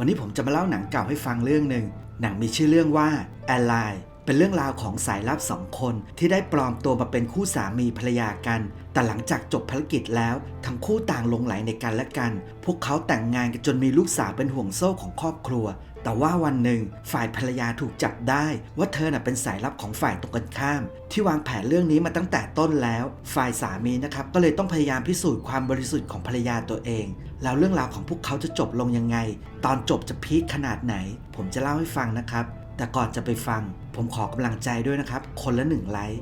วันนี้ผมจะมาเล่าหนังเก่าให้ฟังเรื่องหนึ่ง หนังมีชื่อเรื่องว่าแอลไลเป็นเรื่องราวของสายลับสองคนที่ได้ปลอมตัวมาเป็นคู่สามีภรรยากัน แต่หลังจากจบภารกิจแล้ว ทั้งคู่ต่างลงไหลในกันและกัน พวกเขาแต่งงานกันจนมีลูกสาวเป็นห่วงโซ่ของครอบครัว แต่ว่าวันหนึ่งฝ่ายภรรยาถูกจับได้ ว่าเธอน่ะเป็นสายลับของฝ่ายตรงกันข้าม ที่วางแผนเรื่องนี้มาตั้งแต่ต้นแล้ว ฝ่ายสามีนะครับก็เลยต้องพยายามพิสูจน์ความบริสุทธิ์ของภรรยาตัวเอง แล้วเรื่องราวของพวกเขาจะจบลงยังไง ตอนจบจะพีคขนาดไหน ผมจะเล่าให้ฟังนะครับ แต่ก่อนจะไปฟัง ผมขอกำลังใจด้วยนะครับ คนละหนึ่งไลค์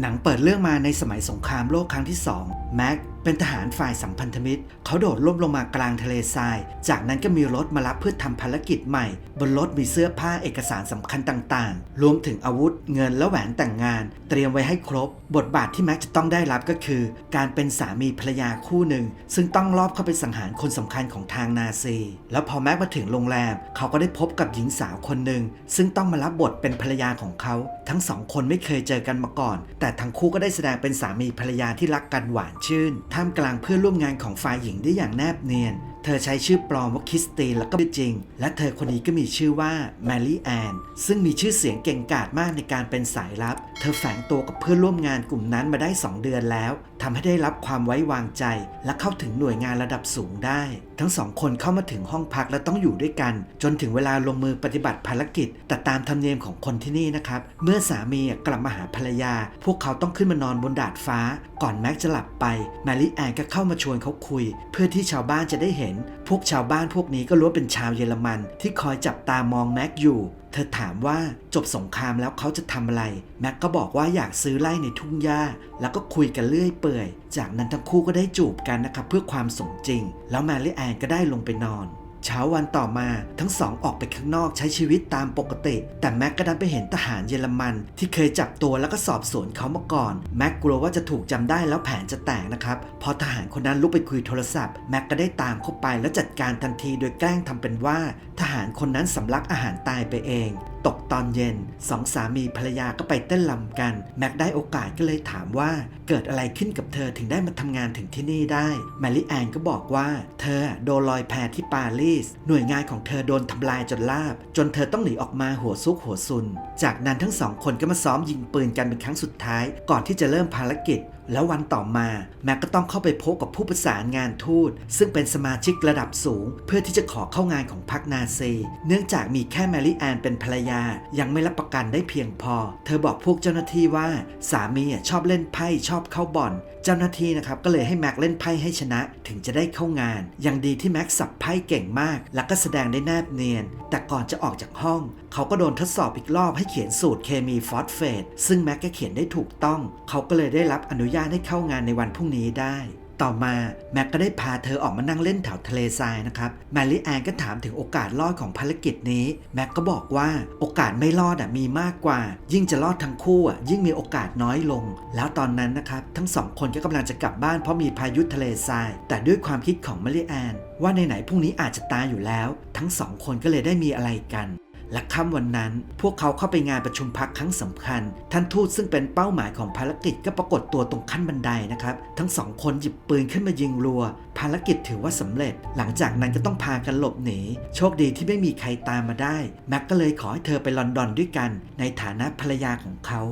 หนังเปิดเรื่องมาในสมัยสงครามโลกครั้งที่ 2 แม็กเป็นทหารฝ่ายสัมพันธมิตร เขาโดดล่มลงมากลางทะเลทราย จากนั้นก็มีรถมารับเพื่อทำภารกิจใหม่ บนรถมีเสื้อผ้าเอกสารสำคัญต่างๆ รวมถึงอาวุธ เงินและแหวนแต่งงาน เตรียมไว้ให้ครบ บทบาทที่แม็กจะต้องได้รับก็คือ การเป็นสามีภรรยาคู่หนึ่ง ซึ่งต้องลอบเข้าไปสังหารคนสำคัญของทางนาซี แล้วพอแม็กมาถึงโรงแรม เขาก็ได้พบกับหญิงสาวคนหนึ่งซึ่งต้องมารับบทเป็นภรรยาของเขา ทั้งสองคนไม่เคยเจอกันมาก่อน แต่ทั้งคู่ก็ได้แสดงเป็นสามีภรรยาที่รักกันหวานชื่นท่ามกลางเพื่อนร่วมงานของฝ่ายหญิงได้อย่างแนบเนียนเธอใช้ชื่อปลอมว่าคริสตีนแล้วก็ชื่จริง และเธอคนนี้ก็มีชื่อว่าแมรี่แอนซึ่งมีชื่อเสียงเก่งกาจมากในการเป็นสายลับ เธอแฝงตัวกับเพื่อนร่วมงานกลุ่มนั้นมาได้ 2 เดือนแล้วทำให้ได้รับความไว้วางใจ และเข้าถึงหน่วยงานระดับสูงได้ ทั้งสองคนเข้ามาถึงห้องพักและต้องอยู่ด้วยกัน จนถึงเวลาลงมือปฏิบัติภารกิจ แต่ตามธรรมเนียมของคนที่นี่นะครับ เมื่อสามีกลับมาหาภรรยา พวกเขาต้องขึ้นมานอนบนดาดฟ้า ก่อนแม็กจะหลับไปแมรี่แอนก็เข้ามาชวนเขาคุย เพื่อที่ชาวบ้านจะได้เห็นพวกชาวบ้านพวกนี้ก็ล้วนเป็นชาวเยอรมันที่คอยจับตามองแม็กอยู่ เธอถามว่าจบสงครามแล้วเขาจะทำอะไร แม็กก็บอกว่าอยากซื้อไร่ในทุ่งหญ้า แล้วก็คุยกันเรื่อยเปื่อย จากนั้นทั้งคู่ก็ได้จูบกันนะครับเพื่อความสมจริง แล้วแมรี่แอนก็ได้ลงไปนอน เช้าวันต่อมาทั้งสองออกไปข้างนอกใช้ชีวิตตามปกติ แต่แม็กก็ดันไปเห็นทหารเยอรมันที่เคยจับตัวแล้วก็สอบสวนเขามาก่อน แม็กกลัวว่าจะถูกจำได้แล้วแผนจะแตกนะครับ พอทหารคนนั้นลุกไปคุยโทรศัพท์ แม็กก็ได้ตามเข้าไปแล้วจัดการทันทีโดยแกล้งทำเป็นว่า ทหารคนนั้นสำลักอาหารตายไปเอง ตกตอนเย็นสองสามีภรรยาก็ไปเต้นรำกัน แม็กได้โอกาสก็เลยถามว่าเกิดอะไรขึ้นกับเธอถึงได้มาทำงานถึงที่นี่ได้แมรี่แอนก็บอกว่า เธอโดนลอยแพที่ปารีส หน่วยงานของเธอโดนทำลายจนลาบ จนเธอต้องหนีออกมาหัวซุกหัวซุน จากนั้นทั้งสองคนก็มาซ้อมยิงปืนกันเป็นครั้งสุดท้าย ก่อนที่จะเริ่มภารกิจแล้ววันต่อมาแม็กก็ต้องเข้าไปพบกับผู้ประสานงานทูต ซึ่งเป็นสมาชิกระดับสูง เพื่อที่จะขอเข้างานของพรรคนาซี เนื่องจากมีแค่แมรี่แอนเป็นภรรยา ยังไม่รับประกันได้เพียงพอ เธอบอกพวกเจ้าหน้าที่ว่า สามีชอบเล่นไพ่ชอบเข้าบ่อนเจ้าหน้าที่นะครับก็เลยให้แม็กเล่นไพ่ให้ชนะถึงจะได้เข้างาน อย่างดีที่แม็กสับไพ่เก่งมาก และก็แสดงได้แนบเนียน แต่ก่อนจะออกจากห้อง เขาก็โดนทดสอบอีกรอบให้เขียนสูตรเคมีฟอสเฟตซึ่งแม็กก็เขียนได้ถูกต้อง เขาก็เลยได้รับอนุญาตให้เข้างานในวันพรุ่งนี้ได้ ต่อมาแม็กก็ได้พาเธอออกมานั่งเล่นแถวทะเลทรายนะครับแมรี่แอนก็ถามถึงโอกาสรอดของภารกิจนี้แม็กก็บอกว่าโอกาสไม่รอดอะมีมากกว่า ยิ่งจะรอดทั้งคู่อะยิ่งมีโอกาสน้อยลง แล้วตอนนั้นนะครับทั้งสองคนก็กำลังจะกลับบ้านเพราะมีพายุทะเลทราย แต่ด้วยความคิดของแมรี่แอนว่าในไหนพรุ่งนี้อาจจะตายอยู่แล้ว ทั้งสองคนก็เลยได้มีอะไรกัน และค่ำวันนั้น พวกเขาเข้าไปงานประชุมพักครั้งสำคัญ ท่านทูตซึ่งเป็นเป้าหมายของภารกิจก็ปรากฏตัวตรงขั้นบันไดนะครับ ทั้งสองคนหยิบปืนขึ้นมายิงรัว ภารกิจถือว่าสำเร็จ หลังจากนั้นก็ต้องพากันหลบหนี โชคดีที่ไม่มีใครตามมาได้ แม็กก็เลยขอให้เธอไปลอนดอนด้วยกัน ในฐานะภรรยาของเขา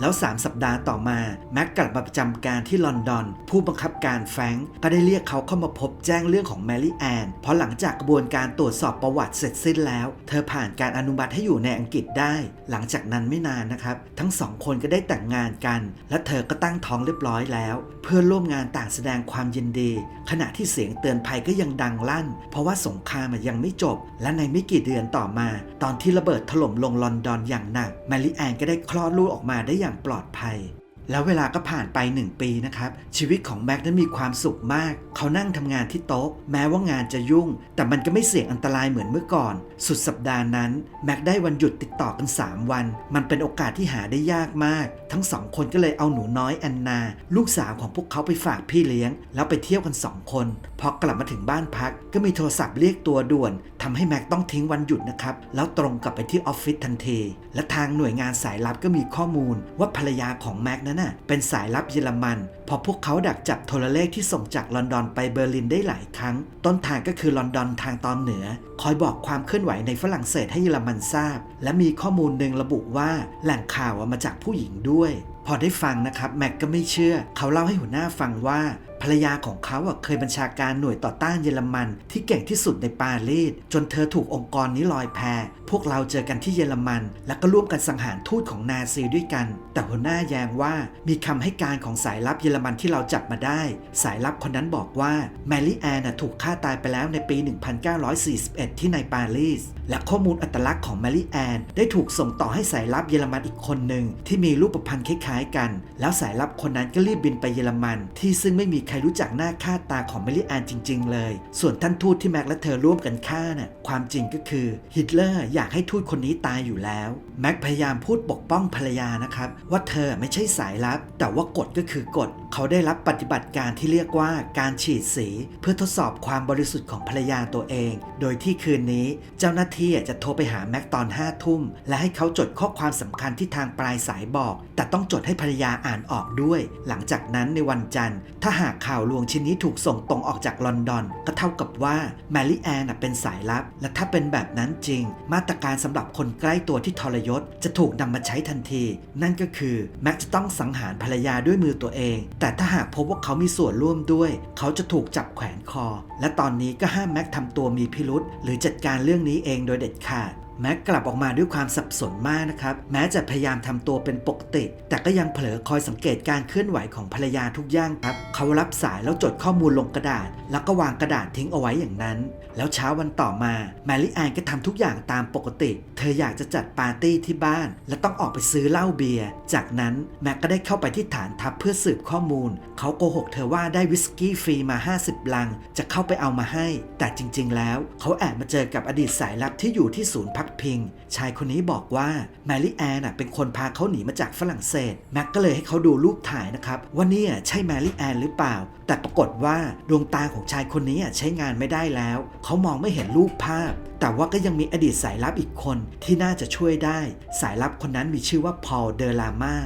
แล้ว 3 สัปดาห์ต่อมาแม็กกลับมาประจำการที่ลอนดอน ผู้บังคับการแฟรงก์ก็ได้เรียกเขาเข้ามาพบแจ้งเรื่องของแมรี่แอนเพราะหลังจากกระบวนการตรวจสอบประวัติเสร็จสิ้นแล้ว เธอผ่านการอนุมัติให้อยู่ในอังกฤษได้ หลังจากนั้นไม่นานนะครับ ทั้งสองคนก็ได้แต่งงานกัน และเธอก็ตั้งท้องเรียบร้อยแล้ว เพื่อนร่วมงานต่างแสดงความยินดี ขณะที่เสียงเตือนภัยก็ยังดังลั่น เพราะว่าสงครามยังไม่จบ และในไม่กี่เดือนต่อมา ตอนที่ระเบิดถล่มลงลอนดอนอย่างหนักแมรี่แอนก็ได้คลอดลูกออกมาได้อย่างปลอดภัย แล้วเวลาก็ผ่านไป 1 ปีนะครับ ชีวิตของแม็กนั้นมีความสุขมาก เขานั่งทำงานที่โต๊ะ แม้ว่างานจะยุ่ง แต่มันก็ไม่เสี่ยงอันตรายเหมือนเมื่อก่อน สุดสัปดาห์นั้น แม็กได้วันหยุดติดต่อกัน 3 วัน มันเป็นโอกาสที่หาได้ยากมาก ทั้งสองคนก็เลยเอาหนูน้อยแอนนา ลูกสาวของพวกเขาไปฝากพี่เลี้ยง แล้วไปเที่ยวกันสองคน พอกลับมาถึงบ้านพัก ก็มีโทรศัพท์เรียกตัวด่วนทำให้แม็กต้องทิ้งวันหยุดนะครับแล้วตรงกลับไปที่ออฟฟิศทันทีและทางหน่วยงานสายลับก็มีข้อมูลว่าภรรยาของแม็กนั้นน่ะเป็นสายลับเยอรมัน พอพวกเขาดักจับโทรเลขที่ส่งจากลอนดอนไปเบอร์ลินได้หลายครั้ง ต้นทางก็คือลอนดอนทางตอนเหนือ คอยบอกความเคลื่อนไหวในฝรั่งเศสให้เยอรมันทราบ และมีข้อมูลหนึ่งระบุว่าแหล่งข่าวมาจากผู้หญิงด้วย พอได้ฟังนะครับแม็กก็ไม่เชื่อ เขาเล่าให้หัวหน้าฟังว่า ภรรยาของเขาอะเคยบัญชาการหน่วยต่อต้านเยอรมัน ที่เก่งที่สุดในปารีสจนเธอถูกองค์กรนี้ลอยแพ พวกเราเจอกันที่เยอรมัน และก็ร่วมกันสังหารทูตของนาซีด้วยกัน แต่หัวหน้าแย้งว่ามีคำให้การของสายลับเยอรมันที่เราจับมาได้ สายลับคนนั้นบอกว่าแมรี่แอนน่ะถูกฆ่าตายไปแล้วในปี 1941 ที่ในปารีสและข้อมูลอัตลักษณ์ของแมรี่แอนได้ถูกส่งต่อให้สายลับเยอรมันอีกคนหนึ่งที่มีรูปพรรณคล้ายๆกัน แล้วสายลับคนนั้นก็รีบบินไปเยอรมัน ที่ซึ่งไม่มีใครรู้จักหน้าค่าตาของแมรี่แอนจริง ๆ เลย ส่วนท่านทูตที่แม็กและเธอร่วมกันฆ่าน่ะความจริงก็คือฮิตเลอร์อยากให้ทูตคนนี้ตายอยู่แล้วแม็กพยายามพูดปกป้องภรรยานะครับว่าเธอไม่ใช่สายลับ แต่ว่ากฎก็คือกฎเขาได้รับปฏิบัติการที่เรียกว่าการฉีดสี เพื่อทดสอบความบริสุทธิ์ของภรรยาตัวเอง โดยที่คืนนี้เจ้าหน้าที่จะโทรไปหาแม็กตอน5ทุ่มและให้เขาจดข้อความสำคัญที่ทางปลายสายบอก แต่ต้องจดให้ภรรยาอ่านออกด้วย หลังจากนั้นในวันจันทร์ ถ้าหากข่าวลวงชิ้นนี้ถูกส่งตรงออกจากลอนดอน ก็เท่ากับว่าแมรี่แอนเป็นสายลับ และถ้าเป็นแบบนั้นจริง มาตรการสำหรับคนใกล้ตัวที่ทรยศ จะถูกนำมาใช้ทันที นั่นก็คือแม็กจะต้องสังหารภรรยาด้วยมือตัวเอง แต่ถ้าหากพบว่าเขามีส่วนร่วมด้วย เขาจะถูกจับแขวนคอ และตอนนี้ก็ห้ามแม็กทำตัวมีพิรุษหรือจัดการเรื่องนี้เองโดยเด็ดขาด แม็กกลับออกมาด้วยความสับสนมากนะครับ แม้จะพยายามทำตัวเป็นปกติ แต่ก็ยังเผลอคอยสังเกตการเคลื่อนไหวของภรรยาทุกอย่างครับ เขารับสายแล้วจดข้อมูลลงกระดาษ แล้วก็วางกระดาษทิ้งเอาไว้อย่างนั้น แล้วเช้าวันต่อมาแมรี่แอนก็ทำทุกอย่างตามปกติ เธออยากจะจัดปาร์ตี้ที่บ้าน และต้องออกไปซื้อเหล้าเบียร์ จากนั้นแม็กก็ได้เข้าไปที่ฐานทัพเพื่อสืบข้อมูล เขาโกหกเธอว่าได้วิสกี้ฟรีมา 50 ลัง จะเข้าไปเอามาให้ แต่จริง ๆ แล้ว เขาแอบมาเจอกับอดีตสายลับที่อยู่ที่ศูนย์พักพิง ชายคนนี้บอกว่าแมรี่แอนเป็นคนพาเขาหนีมาจากฝรั่งเศสแม็กก็เลยให้เขาดูรูปถ่ายนะครับว่านี่ใช่แมรี่แอนหรือเปล่า แต่ปรากฏว่าดวงตาของชายคนนี้ใช้งานไม่ได้แล้ว เขามองไม่เห็นรูปภาพ แต่ว่าก็ยังมีอดีตสายลับอีกคนที่น่าจะช่วยได้ สายลับคนนั้นมีชื่อว่าพอลเดลามา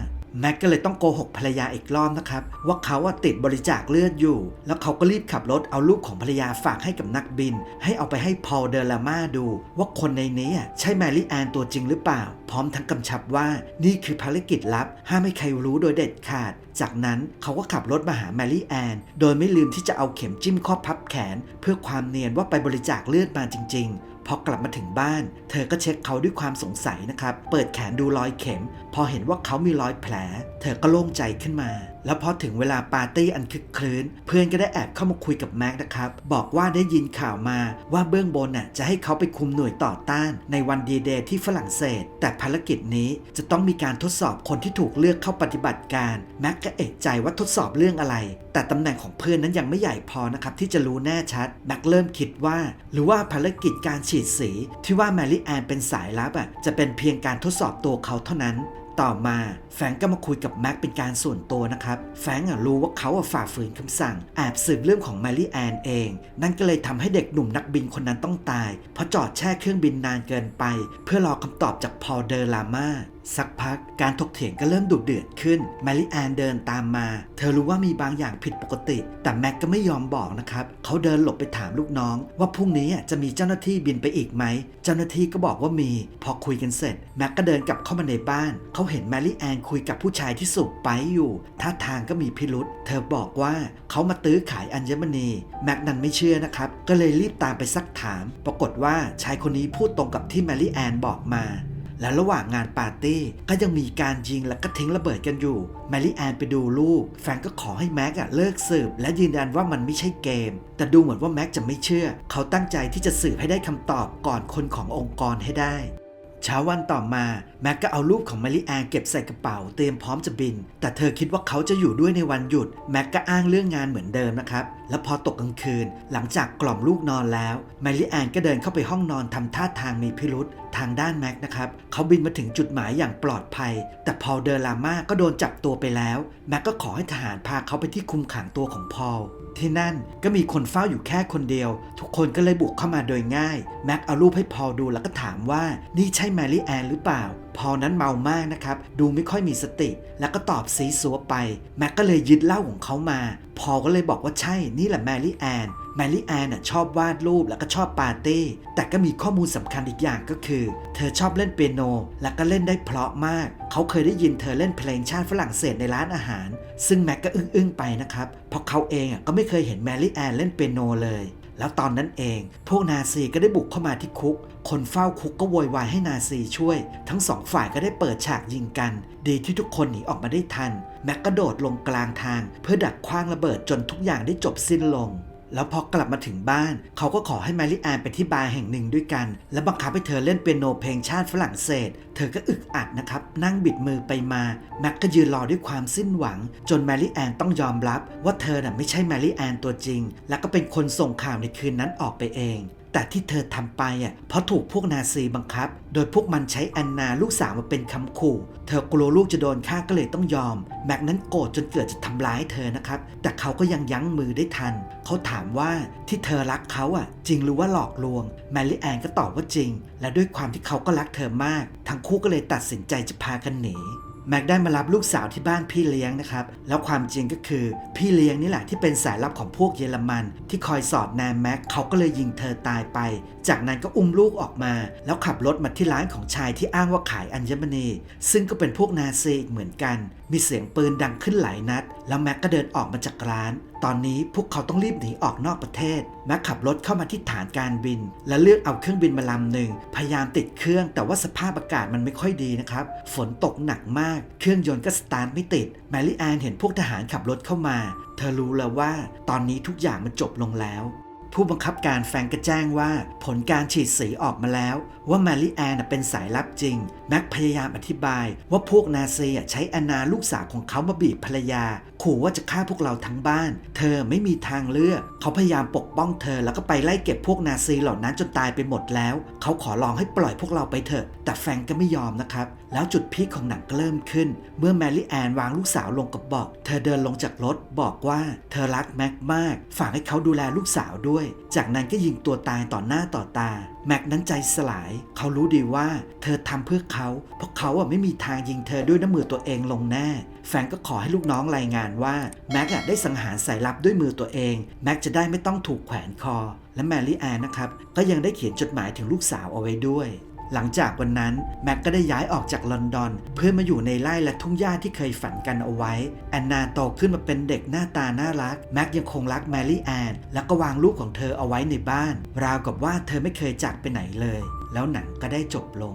แม็กก็เลยต้องโกหกภรรยาอีกรอบนะครับ ว่าเขาอะติดบริจาคเลือดอยู่ แล้วเขาก็รีบขับรถเอาลูกของภรรยาฝากให้กับนักบิน ให้เอาไปให้พอลเดลามาดู ว่าคนในนี้อะใช่แมรี่แอนตัวจริงหรือเปล่า พร้อมทั้งกำชับว่านี่คือภารกิจลับ ห้ามให้ใครรู้โดยเด็ดขาด จากนั้นเขาก็ขับรถมาหาแมรี่แอนโดยไม่ลืมที่จะเอาเข็มจิ้มข้อพับแขน เพื่อความเนียนว่าไปบริจาคเลือดมาจริง ๆ พอกลับมาถึงบ้าน เธอก็เช็คเขาด้วยความสงสัยนะครับ เปิดแขนดูรอยเข็ม พอเห็นว่าเขามีรอยแผล เธอก็โล่งใจขึ้นมา แล้วพอถึงเวลาปาร์ตี้อันคึกครื้น เพื่อนก็ได้แอบเข้ามาคุยกับแม็กนะครับ บอกว่าได้ยินข่าวมาว่าเบื้องบนน่ะจะให้เขาไปคุมหน่วยต่อต้านในวันดีเดย์ที่ฝรั่งเศส แต่ภารกิจนี้จะต้องมีการทดสอบคนที่ถูกเลือกเข้าปฏิบัติการ แม็กก็เอกใจว่าทดสอบเรื่องอะไร แต่ตำแหน่งของเพื่อนนั้นยังไม่ใหญ่พอนะครับที่จะรู้แน่ชัด แม็กเริ่มคิดว่า หรือว่าภารกิจการฉีดสี ที่ว่าแมรี่แอนเป็นสายลับอะจะเป็นเพียงการทดสอบตัวเขาเท่านั้น ต่อมาแฟงก็มาคุยกับแม็กเป็นการส่วนตัวนะครับ แฟงก์อะรู้ว่าเขาอะฝ่าฝืนคำสั่งแอบสืบเรื่องของแมรี่แอนเอง นั่นก็เลยทำให้เด็กหนุ่มนักบินคนนั้นต้องตาย เพราะจอดแช่เครื่องบินนานเกินไป เพื่อรอคำตอบจากพอลเดอร์ลาม่า สักพักการถกเถียงก็เริ่มดุเดือดขึ้นแมรี่แอนเดินตามมา เธอรู้ว่ามีบางอย่างผิดปกติ แต่แม็กก็ไม่ยอมบอกนะครับ เขาเดินหลบไปถามลูกน้อง ว่าพรุ่งนี้จะมีเจ้าหน้าที่บินไปอีกไหม เจ้าหน้าที่ก็บอกว่ามี พอคุยกันเสร็จแม็กก็เดินกลับเข้ามาในบ้าน เขาเห็นแมรี่แอนคุยกับผู้ชายที่สูบไปอยู่ท่าทางก็มีพิรุษเธอบอกว่าเขามาตื้อขายอัญมณีแม็กนันไม่เชื่อนะครับ ก็เลยรีบตามไปซักถาม ปรากฏว่าชายคนนี้พูดตรงกับที่แมรี่แอนบอกมา และระหว่างงานปาร์ตี้ก็ยังมีการยิงและก็ทิ้งระเบิดกันอยู่แมรี่แอนไปดูลูก แฟนก็ขอให้แม็กอะเลิกสืบ และยืนยันว่ามันไม่ใช่เกม แต่ดูเหมือนว่าแม็กจะไม่เชื่อ เขาตั้งใจที่จะสืบให้ได้คำตอบก่อนคนขององค์กรให้ได้เช้าวันต่อมา แม็กก็เอารูปของมาริแอนเก็บใส่กระเป๋าเตรียมพร้อมจะบิน แต่เธอคิดว่าเขาจะอยู่ด้วยในวันหยุด แม็กก็อ้างเรื่องงานเหมือนเดิมนะครับ แล้วพอตกกลางคืน หลังจากกล่อมลูกนอนแล้วมาริแอนก็เดินเข้าไปห้องนอนทำท่าทางมีพิรุษทางด้านแม็กนะครับเขาบินมาถึงจุดหมายอย่างปลอดภัย แต่พอลเดอลาม่าก็โดนจับตัวไปแล้ว แม็กก็ขอให้ทหารพาเขาไปที่คุมขังตัวของพอลที่นั่นก็มีคนเฝ้าอยู่แค่คนเดียว ทุกคนก็เลยบุกเข้ามาโดยง่าย แม็กเอารูปให้พอลดูแล้วก็ถามว่านี่ใช่แมรี่แอนหรือเปล่า พอลนั้นเมามากนะครับ ดูไม่ค่อยมีสติ แล้วก็ตอบซีซัวไป แม็กก็เลยยึดเหล้าของเขามา พอลก็เลยบอกว่าใช่นี่แหละแมรี่แอน แมรี่แอนชอบวาดรูปแล้วก็ชอบปาร์ตี้ แต่ก็มีข้อมูลสำคัญอีกอย่างก็คือ เธอชอบเล่นเปียโน และก็เล่นได้เพราะมาก เขาเคยได้ยินเธอเล่นเพลงชาติฝรั่งเศสในร้านอาหาร ซึ่งแม็กก็อึ้งๆไปนะครับ เพราะเขาเองก็ไม่เคยเห็นแมรี่แอนเล่นเปียโนเลยแล้วตอนนั้นเอง พวกนาซีก็ได้บุกเข้ามาที่คุก คนเฝ้าคุกก็โวยวายให้นาซีช่วย ทั้งสองฝ่ายก็ได้เปิดฉากยิงกัน ดีที่ทุกคนหนีออกมาได้ทัน แม็กกระโดดลงกลางทาง เพื่อดักคว้างระเบิดจนทุกอย่างได้จบสิ้นลง แล้วพอกลับมาถึงบ้าน เขาก็ขอให้แมรี่แอนไปที่บาร์แห่งหนึ่งด้วยกัน และบังคับให้เธอเล่นเปียโนเพลงชาติฝรั่งเศส เธอก็อึกอัดนะครับ นั่งบิดมือไปมาแม็กก็ยืนรอด้วยความสิ้นหวัง จนแมรี่แอนต้องยอมรับ ว่าเธอน่ะไม่ใช่แมรี่แอนตัวจริง และก็เป็นคนส่งข่าวในคืนนั้นออกไปเอง แต่ที่เธอทำไปอะเพราะถูกพวกนาซีบังคับ โดยพวกมันใช้แอนนาลูกสาวมาเป็นคำขู่ เธอกลัวลูกจะโดนฆ่าก็เลยต้องยอม แม็กนั้นโกรธจนเกิดจะทำร้ายเธอนะครับ แต่เขาก็ยังยั้งมือได้ทัน เขาถามว่าที่เธอรักเขาอะ จริงหรือว่าหลอกลวง แมรี่แอนก็ตอบว่าจริง และด้วยความที่เขาก็รักเธอมาก ทั้งคู่ก็เลยตัดสินใจจะพากันหนี แม็กได้มารับลูกสาวที่บ้านพี่เลี้ยงนะครับ แล้วความจริงก็คือ พี่เลี้ยงนี่แหละที่เป็นสายลับของพวกเยอรมัน ที่คอยสอดแนมแม็กเขาก็เลยยิงเธอตายไป จากนั้นก็อุ้มลูกออกมา แล้วขับรถมาที่ร้านของชายที่อ้างว่าขายอัญมณีซึ่งก็เป็นพวกนาซีเหมือนกัน มีเสียงปืนดังขึ้นหลายนัด แล้วแม็กก็เดินออกมาจากร้าน ตอนนี้พวกเขาต้องรีบหนีออกนอกประเทศ แม็กขับรถเข้ามาที่ฐานการบิน และเลือกเอาเครื่องบินมาลำหนึ่งพยายามติดเครื่อง แต่ว่าสภาพอากาศมันไม่ค่อยดีนะครับ ฝนตกหนักมาก เครื่องยนต์ก็สตาร์ทไม่ติด แมรี่แอนเห็นพวกทหารขับรถเข้ามา เธอรู้แล้วว่า ตอนนี้ทุกอย่างมันจบลงแล้ว ผู้บังคับการแฟงก็แจ้งว่า ผลการฉีดสีออกมาแล้ว ว่าแมรี่แอนเป็นสายลับจริง แม็กพยายามอธิบาย ว่าพวกนาซีใช้อนนาลูกสาวของเขามาบีบภรรยา ขู่ว่าจะฆ่าพวกเราทั้งบ้าน เธอไม่มีทางเลือก เขาพยายามปกป้องเธอแล้วก็ไปไล่เก็บพวกนาซีเหล่านั้นจนตายไปหมดแล้ว เขาขอลองให้ปล่อยพวกเราไปเถอะ แต่แฟงก็ไม่ยอมนะครับ แล้วจุดพีคของหนังก็เริ่มขึ้น เมื่อแมรี่แอนวางลูกสาวลงกับเบาะเธอเดินลงจากรถบอกว่าเธอรักแม็กมาก ฝากให้เขาดูแลลูกสาวด้วย จากนั้นก็ยิงตัวตายต่อหน้าต่อตา แม็กนั้นใจสลาย เขารู้ดีว่า เธอทำเพื่อเขา เพราะเขาอะไม่มีทางยิงเธอด้วยน้ำมือตัวเองลงแน่แฟรงก็ขอให้ลูกน้องรายงานว่าแม็กอะได้สังหารสายลับด้วยมือตัวเอง แม็กจะได้ไม่ต้องถูกแขวนคอ และแมรี่แอนนะครับก็ยังได้เขียนจดหมายถึงลูกสาวเอาไว้ด้วย หลังจากวันนั้นแม็กก็ได้ย้ายออกจากลอนดอน เพื่อมาอยู่ในไร่และทุ่งหญ้าที่เคยฝันกันเอาไว้ แอนนาโตขึ้นมาเป็นเด็กหน้าตาน่ารัก แม็กยังคงรักแมรี่แอนและก็วางลูกของเธอเอาไว้ในบ้าน ราวกับว่าเธอไม่เคยจากไปไหนเลย แล้วหนังก็ได้จบลง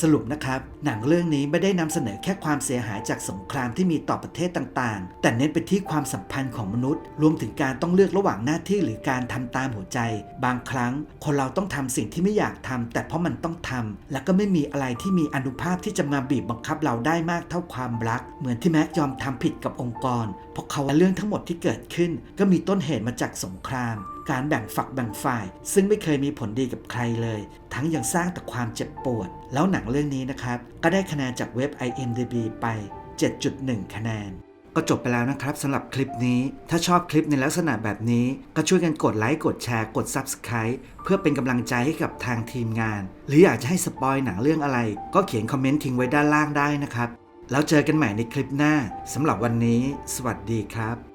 สรุปนะครับ หนังเรื่องนี้ไม่ได้นำเสนอแค่ความเสียหายจากสงครามที่มีต่อประเทศต่างๆ แต่เน้นไปที่ความสัมพันธ์ของมนุษย์ รวมถึงการต้องเลือกระหว่างหน้าที่หรือการทำตามหัวใจ บางครั้ง คนเราต้องทำสิ่งที่ไม่อยากทำแต่เพราะมันต้องทำและก็ไม่มีอะไรที่มีอนุภาพที่จะมาบีบบังคับเราได้มากเท่าความรัก เหมือนที่แม็กยอมทำผิดกับองค์กร เพราะเขาเรื่องทั้งหมดที่เกิดขึ้น ก็มีต้นเหตุมาจากสงคราม การแบ่งฝักแบ่งฝ่าย ซึ่งไม่เคยมีผลดีกับใครเลย ทั้งยังสร้างแต่ความเจ็บปวด แล้วหนังเรื่องนี้นะครับ ก็ได้คะแนนจากเว็บ IMDb ไป 7.1 คะแนน ก็จบไปแล้วนะครับสำหรับคลิปนี้ ถ้าชอบคลิปในลักษณะแบบนี้ ก็ช่วยกันกดไลค์กดแชร์กด Subscribe เพื่อเป็นกำลังใจให้กับทางทีมงาน หรืออยากจะให้สปอยหนังเรื่องอะไร ก็เขียนคอมเมนต์ทิ้งไว้ด้านล่างได้นะครับแล้วเจอกันใหม่ในคลิปหน้าสำหรับวันนี้ สวัสดีครับ